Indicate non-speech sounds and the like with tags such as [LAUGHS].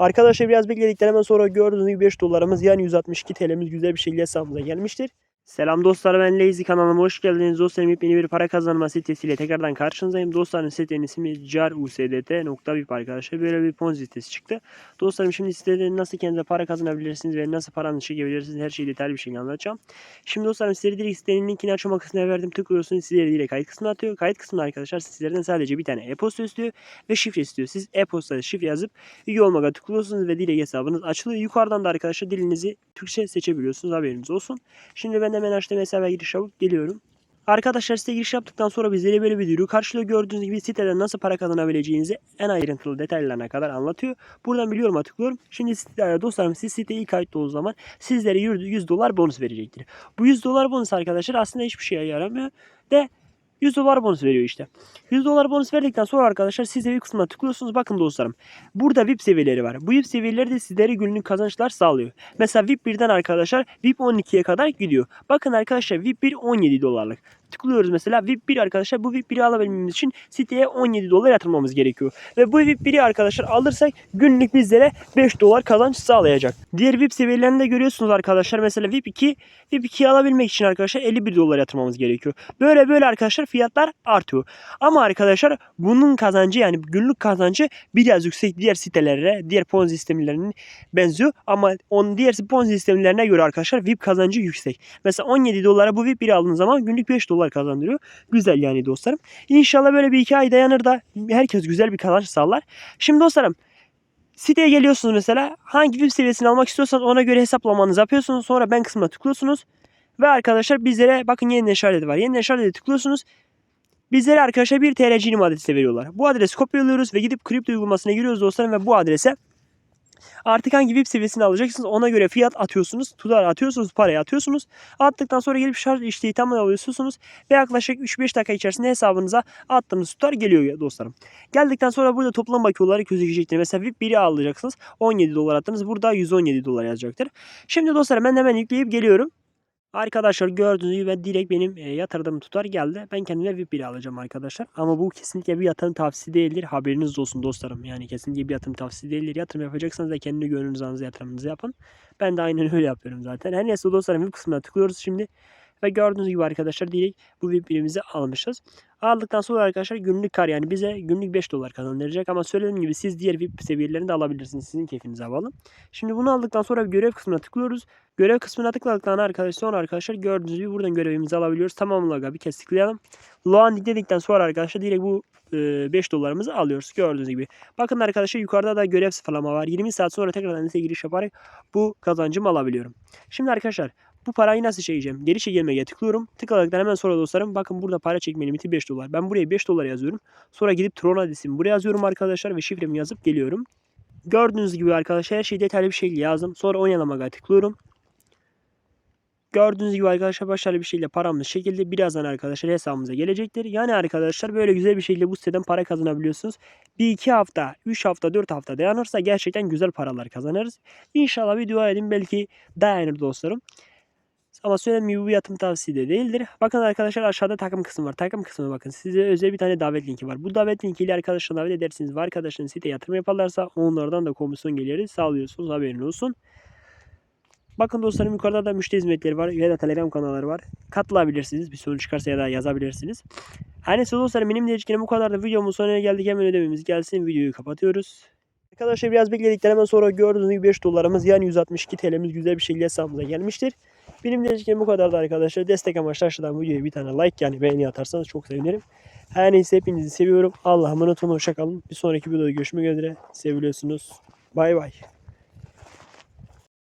Arkadaşlar biraz bekledikten hemen sonra gördüğünüz gibi 5 dolarımız yani 162 TL'miz güzel bir şekilde hesabımıza gelmiştir. Selam dostlar ben Lazy kanalıma hoş geldiniz. Dostlarım yepyeni bir para kazanma sitesiyle tekrardan karşınızdayım. Dostlarım sitenin ismi carusdt.vip arkadaşlar. Böyle bir ponzi sitesi çıktı. Dostlarım şimdi sitede nasıl kendinize para kazanabilirsiniz ve nasıl paranızı çekebilirsiniz her şeyi detaylı bir şekilde anlatacağım. Şimdi dostlarım sizlere direkt sitenin linkini açma kısmına verdim. Tıklıyorsunuz sizleri direkt kayıt kısmına atıyor. Kayıt kısmında arkadaşlar sizlerden sadece bir tane e-posta istiyor ve şifre istiyor. Siz e-postada şifre yazıp üye olmaya tıklıyorsunuz ve direkt hesabınız açılıyor. Yukarıdan da arkadaşlar dilinizi Türkçe seçebiliyorsunuz haberiniz olsun. Şimdi ben hemen açtığım hesaba giriş yapıp geliyorum. Arkadaşlar site giriş yaptıktan sonra bizlere böyle bir duyuru karşılıyor. Gördüğünüz gibi siteden nasıl para kazanabileceğinizi en ayrıntılı detaylarına kadar anlatıyor. Buradan biliyorum tıklıyorum. Şimdi site- dostlarım siz siteye kayıt olduğu zaman sizlere 100 dolar bonus verecektir. Bu 100 dolar bonus arkadaşlar aslında hiçbir şeye yaramıyor. De 100 dolar bonus veriyor işte. 100 dolar bonus verdikten sonra arkadaşlar siz de VIP kısmına tıklıyorsunuz. Bakın dostlarım. Burada VIP seviyeleri var. Bu VIP seviyeleri de sizlere günlük kazançlar sağlıyor. Mesela VIP 1'den arkadaşlar VIP 12'ye kadar gidiyor. Bakın arkadaşlar VIP 1 17 dolarlık. Tıklıyoruz mesela VIP 1 arkadaşlar bu VIP 1'i alabilmemiz için siteye 17 dolar yatırmamız gerekiyor. Ve bu VIP 1'i arkadaşlar alırsak günlük bizlere 5 dolar kazanç sağlayacak. Diğer VIP seviyelerini de görüyorsunuz arkadaşlar. Mesela VIP 2 VIP 2'yi alabilmek için arkadaşlar 51 dolar yatırmamız gerekiyor. Böyle böyle arkadaşlar fiyatlar artıyor. Ama arkadaşlar bunun kazancı yani günlük kazancı biraz yüksek diğer sitelere, diğer ponzi sistemlerinin benziyor. Ama on diğer ponzi sistemlerine göre arkadaşlar VIP kazancı yüksek. Mesela 17 dolara bu VIP 1'i aldığınız zaman günlük 5 dolar kazandırıyor. Güzel yani dostlarım. İnşallah böyle bir iki ay dayanır da herkes güzel bir kazanç sağlar. Şimdi dostlarım Siteye geliyorsunuz mesela. Hangi VIP seviyesini almak istiyorsanız ona göre hesaplamanızı yapıyorsunuz. Sonra ben kısmına tıklıyorsunuz. Ve arkadaşlar bizlere bakın yeniden işareti var. Yeniden işareti tıklıyorsunuz. Bizlere arkadaşlar bir TRC inim adresi veriyorlar. Bu adresi kopyalıyoruz ve gidip kripto uygulamasına giriyoruz dostlarım ve bu adrese artık hangi VIP seviyesini alacaksınız ona göre fiyat atıyorsunuz. Tutar atıyorsunuz, parayı atıyorsunuz. Attıktan sonra gelip şarj işleyi tamamlıyorsunuz ve yaklaşık 3-5 dakika içerisinde hesabınıza attığınız tutar geliyor dostlarım. Geldikten sonra burada toplam bakiye olarak gözükecektir. Mesela VIP 1'i alacaksınız. 17 dolar attınız. Burada 117 dolar yazacaktır. Şimdi dostlarım ben hemen yükleyip geliyorum. Arkadaşlar gördüğünüz gibi ben direkt benim e, yatırdığım tutar geldi. Ben kendime VIP 1 alacağım arkadaşlar. Ama bu kesinlikle bir yatırım tavsiyesi değildir. Haberiniz olsun dostlarım. Yani kesinlikle bir yatırım tavsiyesi değildir. Yatırım yapacaksanız da kendi gönlünüz anınızı yatırımınızı yapın. Ben de aynen [LAUGHS] öyle yapıyorum zaten. Her neyse dostlarım VIP kısmına tıklıyoruz şimdi. Ve gördüğünüz gibi arkadaşlar direkt bu VIP birimizi almışız. Aldıktan sonra arkadaşlar günlük kar yani bize günlük 5 dolar kazandıracak. Ama söylediğim gibi siz diğer VIP seviyelerini de alabilirsiniz. Sizin keyfinize bağlı. Şimdi bunu aldıktan sonra görev kısmına tıklıyoruz. Görev kısmına tıkladıktan arkadaşlar sonra arkadaşlar gördüğünüz gibi buradan görevimizi alabiliyoruz. Tamamla bir kez tıklayalım. Loan dedikten sonra arkadaşlar direkt bu e, 5 dolarımızı alıyoruz gördüğünüz gibi. Bakın arkadaşlar yukarıda da görev sıfırlama var. 20 saat sonra tekrardan lise giriş yaparak bu kazancımı alabiliyorum. Şimdi arkadaşlar bu parayı nasıl çekeceğim? Geri çekilmeye tıklıyorum. Tıkladıktan hemen sonra dostlarım bakın burada para çekme limiti 5 dolar. Ben buraya 5 dolar yazıyorum. Sonra gidip Tron adresimi buraya yazıyorum arkadaşlar ve şifremi yazıp geliyorum. Gördüğünüz gibi arkadaşlar her şeyi detaylı bir şekilde yazdım. Sonra oynamaya tıklıyorum. Gördüğünüz gibi arkadaşlar başarılı bir şekilde paramız şekilde birazdan arkadaşlar hesabımıza gelecektir. Yani arkadaşlar böyle güzel bir şekilde bu siteden para kazanabiliyorsunuz. Bir iki hafta, 3 hafta, 4 hafta dayanırsa gerçekten güzel paralar kazanırız. İnşallah bir dua edin belki dayanır dostlarım. Ama söylediğim gibi bu yatırım tavsiye de değildir. Bakın arkadaşlar aşağıda takım kısmı var. Takım kısmına bakın. Size özel bir tane davet linki var. Bu davet linkiyle arkadaşlar davet edersiniz ve arkadaşlarınız site yatırım yaparlarsa onlardan da komisyon geliri sağlıyorsunuz. Haberin olsun. Bakın dostlarım yukarıda da müşteri hizmetleri var. Ya da telegram kanalları var. Katılabilirsiniz. Bir sorun çıkarsa ya da yazabilirsiniz. Her neyse dostlarım benim de bu kadar da videomun sonuna geldik. Hemen ödememiz gelsin. Videoyu kapatıyoruz. Arkadaşlar biraz bekledikten hemen sonra gördüğünüz gibi 5 dolarımız yani 162 TL'miz güzel bir şekilde hesabımıza gelmiştir. Benim de bu kadar da arkadaşlar. Destek amaçlı aşağıdan videoya bir tane like yani beğeni atarsanız çok sevinirim. Her neyse hepinizi seviyorum. Allah'a emanet olun. Hoşçakalın. Bir sonraki videoda görüşmek üzere. Seviliyorsunuz. Bay bay.